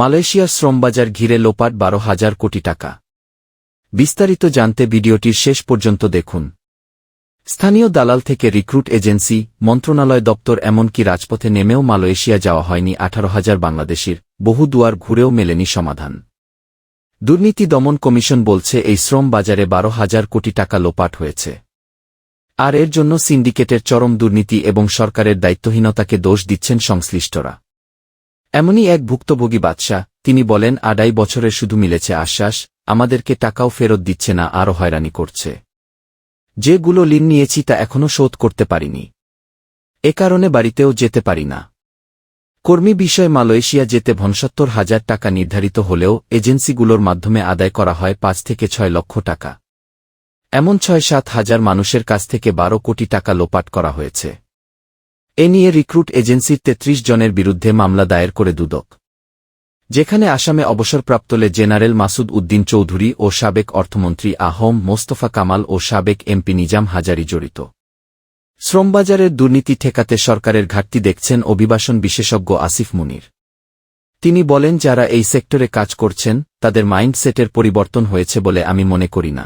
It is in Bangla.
মালয়েশিয়ার শ্রমবাজার ঘিরে লোপাট বারো হাজার কোটি টাকা। বিস্তারিত জানতে ভিডিওটির শেষ পর্যন্ত দেখুন। স্থানীয় দালাল থেকে রিক্রুট এজেন্সি, মন্ত্রণালয় দপ্তর এমনকি রাজপথে নেমেও মালয়েশিয়া যাওয়া হয়নি আঠারো হাজার বাংলাদেশির, বহু দুয়ার ঘুরেও মেলেনি সমাধান। দুর্নীতি দমন কমিশন বলছে এই শ্রম বাজারে বারো হাজার কোটি টাকা লোপাট হয়েছে। আর এর জন্য সিন্ডিকেটের চরম দুর্নীতি এবং সরকারের দায়িত্বহীনতাকে দোষ দিচ্ছেন সংশ্লিষ্টরা। এমনই এক ভুক্তভোগী বাদশাহ, তিনি বলেন আড়াই বছরের শুধু মিলেছে আশ্বাস, আমাদেরকে টাকাও ফেরত দিচ্ছে না, আরও হয়রানি করছে। যেগুলো ঋণ নিয়েছি তা এখনও শোধ করতে পারিনি। এ কারণে বাড়িতেও যেতে পারি না। কর্মী বিষয়ে মালয়েশিয়া যেতে ভনসত্তর হাজার টাকা নির্ধারিত হলেও এজেন্সিগুলোর মাধ্যমে আদায় করা হয় পাঁচ থেকে ছয় লক্ষ টাকা। এমন ছয় সাত হাজার মানুষের কাছ থেকে বারো কোটি টাকা লোপাট করা হয়েছে। এ নিয়ে রিক্রুট এজেন্সির তেত্রিশ জনের বিরুদ্ধে মামলা দায়ের করে দুদক। যেখানে আসামে অবসরপ্রাপ্ত লে জেনারেল মাসুদ উদ্দিন চৌধুরী ও সাবেক অর্থমন্ত্রী আহম মোস্তফা কামাল ও সাবেক এমপি নিজাম হাজারি জড়িত। শ্রমবাজারের দুর্নীতি ঠেকাতে সরকারের ঘাটতি দেখছেন অভিবাসন বিশেষজ্ঞ আসিফ মুনির। তিনি বলেন, যারা এই সেক্টরে কাজ করছেন, তাদের মাইন্ডসেটের পরিবর্তন হয়েছে বলে আমি মনে করি না।